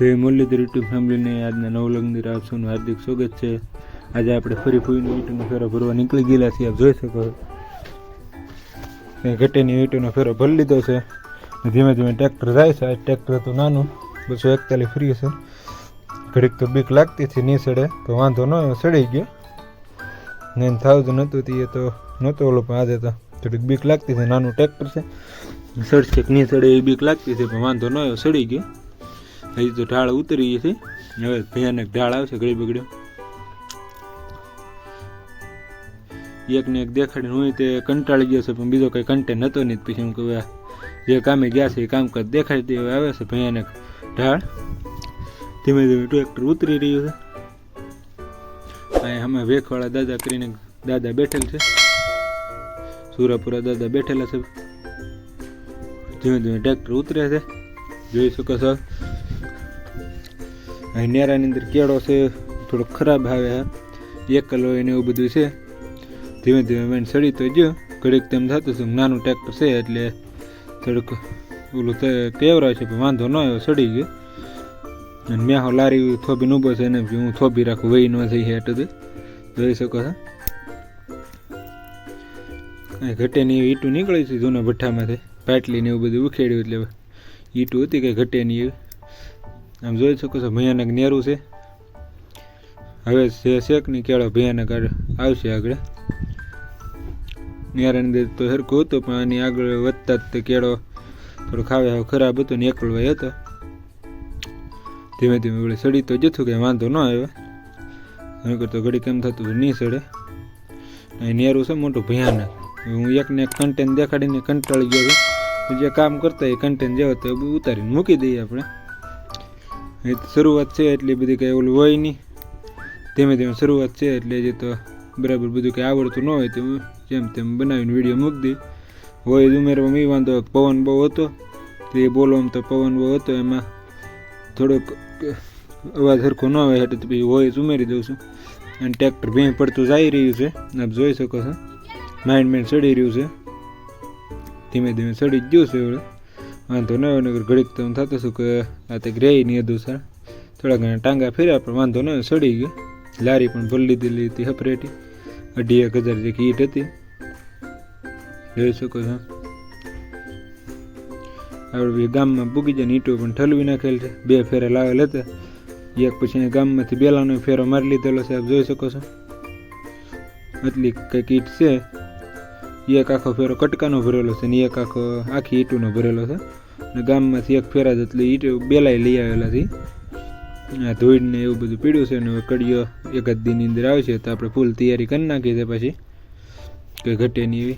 જય મુરલીધર યુટ્યુબ ફેમિલીને આજના નવલંગની રાવસોનું હાર્દિક સ્વાગત છે. આજે આપણે ફરી ફૂઈનો ઈંટનો ફેરો ભરવા નીકળી ગયેલા છીએ, આપ જોઈ શકો છો. ઘટેની ઈંટનો ફેરો ભરી લીધો છે. ધીમે ધીમે ટ્રેક્ટર જાય છે. આ ટ્રેક્ટર હતું નાનું, બસો એકતાલીસ ફ્રી છે ઘડીક તો બીક લાગતી હતી નહીં સડે તો વાંધો ન સડી ગયો. નાઇન થાઉઝન્ડ હતું તે તો નહોતો ઓલો, પણ આજે તો થોડીક બીક લાગતી હતી નાનું ટ્રેક્ટર છે. સડશે કે નહીં સડે એ બીક લાગતી હતી પણ વાંધો ન સડી ગયો. હજી તો ઢાળ ઉતરી છે. હવે ભયાનક ઢાળ આવશે ઘડી બગડ્યો. એકને એક દેખાડીને હું તે કંટાળી ગયો છે, પણ બીજો કંઈ કન્ટેન્ટ હતો નહીં પછી હું કહું જે કામે ગયા છે એ કામકાજ દેખાડી દે આવે છે ભયાનક ઢાળ. ધીમે ધીમે ટ્રેક્ટર ઉતરી રહ્યું છે. અહીંયા અમે વેખવાળા દાદા કરીને દાદા બેઠેલ છે. સુરાપુરા દાદા બેઠેલા છે. ધીમે ધીમે ટ્રેક્ટર ઉતરે છે. જોઈ શકો છો. નેરાની અંદર કેળો છે, થોડો ખરાબ આવે છે, એકલ હોય ને એવું બધું છે. ધીમે ધીમે મેં સડી તો ગયો. ઘડીક તેમ થતું હતું નાનું ટ્રેક્ટર છે એટલે થોડુંક ઓલું કેવરાય છે વાંધો ન આવ્યો, સડી ગયો. અને મેં હો લારી થોબીને ઊભો છે, એને હું થોભી રાખું, વહી ન થઈ તો. જોઈ શકો છો. કાંઈ ઘટે એવી ઈંટું નીકળી છે જૂના ભઠ્ઠામાંથી. પાટલી ને એવું બધું ઉખેડ્યું, એટલે ઈટું હતી કંઈ ઘટેની એવી. આમ જોઈ શકો છો, ભયાનક નેરું છે. હવે છે શેકની કેળો ભયાનક આવશે આગળ. નેરાની તો સરખું હતું, પણ આની આગળ વધતા જ તે કેળો થોડો ખાવે ખરાબ હતો ને એકલવાય હતો. ધીમે ધીમે વળી સડી તો જતું કંઈ વાંધો ન આવ્યો એનું કરતો ઘડી કેમ થતું હતું નહીં સડે. અહીં નેરું છે મોટું ભયાનક. હું એકને એક કન્ટેન્ટ દેખાડીને કંટાળી ગયો છું. જે કામ કરતા એ કન્ટેન્ટ જેવો તો ઉતારીને મૂકી દઈએ આપણે. એ તો શરૂઆત છે એટલી બધી કંઈ ઓલું હોય નહીં. ધીમે ધીમે શરૂઆત છે એટલે જે તો બરાબર બધું કંઈ આવડતું ન હોય તો જેમ તેમ બનાવીને વીડિયો મૂકી દઈ હોય ઉમેરવામાં એ વાંધો, પવન બહુ હતો, તો એ બોલવામાં તો પવન બહુ હતો, એમાં થોડોક અવાજ સરખો ન આવે એટલે તો પછી વોઇસ ઉમેરી દઉં છું. અને ટ્રેક્ટર ભેં પડતું જઈ રહ્યું છે, આપ જોઈ શકો છો. માઇન્ડ માઇન્ડ સડી રહ્યું છે. ધીમે ધીમે સડી જ ગયું છે હવે. વાંધો ન આવ્યો નગર ઘડીક તો એમ થતું હતું કે આ તે ગ્રે નહીં હતું સર થોડા ઘણા ટાંગા ફેર્યા, પણ વાંધો ન સડી ગયો. લારી પણ ભરી લીધેલી હતી, હપરેટી. અઢી એક હજાર જે કીટ હતી. જોઈ શકો છો. આપણે ગામમાં પૂગી જાય ઈંટો પણ ઠલવી નાખેલ છે. બે ફેરા લાવેલ હતા. એક પછી ગામમાંથી બેલાનો ફેરો મારી લીધેલો છે, આપ જોઈ શકો છો. આટલી કંઈક ઈટ છે. એક આખો ફેરો, કટકાનો ભરેલો છે ને એક આખો, આખી ઈંટોનો ભરેલો છે. ને ગામમાંથી એક ફેરા જેટલી ઈંટ બેલાઈ લઈ આવેલા છે. આ ધોઈને એવું બધું પીડ્યું છે ને કડીઓ એક જ દિનની અંદર આવશે તો આપણે ફૂલ તૈયારી કરી નાખી છે પછી. કે ઘટે નહીં એવી.